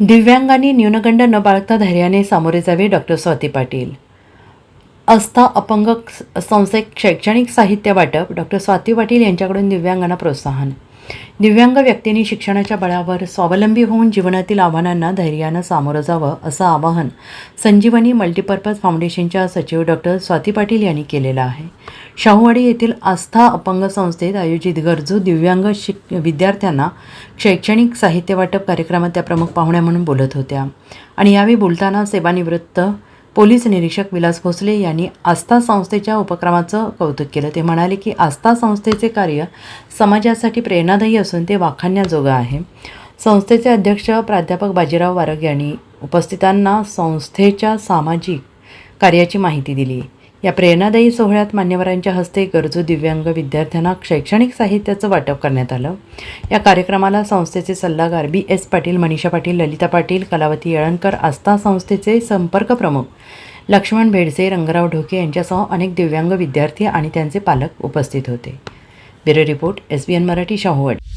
दिव्यांगांनी न्यूनगंड न बाळगता धैर्याने सामोरे जावे डॉक्टर स्वाती पाटील. आस्था अपंग संस्थेत शैक्षणिक साहित्य वाटप डॉक्टर स्वाती पाटील यांच्याकडून दिव्यांगांना प्रोत्साहन दिव्यांग व्यक्तींनी शिक्षणाच्या बळावर स्वावलंबी होऊन जीवनातील आव्हानांना धैर्यानं सामोरं जावं असं आवाहन संजीवनी मल्टीपर्पज फाउंडेशनच्या सचिव डॉक्टर स्वाती पाटील यांनी केलेलं आहे. शाहूवाडी येथील आस्था अपंग संस्थेत आयोजित गरजू दिव्यांग शिक विद्यार्थ्यांना शैक्षणिक साहित्य वाटप कार्यक्रमात त्या प्रमुख पाहुण्या म्हणून बोलत होत्या. आणि यावेळी बोलताना सेवानिवृत्त पोलीस निरीक्षक विलास भोसले यांनी आस्था संस्थेच्या उपक्रमाचं कौतुक केलं. ते म्हणाले की आस्था संस्थेचे कार्य समाजासाठी प्रेरणादायी असून ते वाखाणण्याजोगं आहे. संस्थेचे अध्यक्ष प्राध्यापक बाजीराव वारग यांनी उपस्थितांना संस्थेच्या सामाजिक कार्याची माहिती दिली. या प्रेरणादायी सोहळ्यात मान्यवरांच्या हस्ते गरजू दिव्यांग विद्यार्थ्यांना शैक्षणिक साहित्याचं वाटप करण्यात आलं. या कार्यक्रमाला संस्थेचे सल्लागार बी एस पाटील मनीषा पाटील ललिता पाटील कलावती येळणकर आस्था संस्थेचे संपर्क प्रमुख लक्ष्मण भेडसे रंगराव ढोके यांच्यासह अनेक दिव्यांग विद्यार्थी आणि त्यांचे पालक उपस्थित होते. Bureau report S B N Marathi Shahuwadi.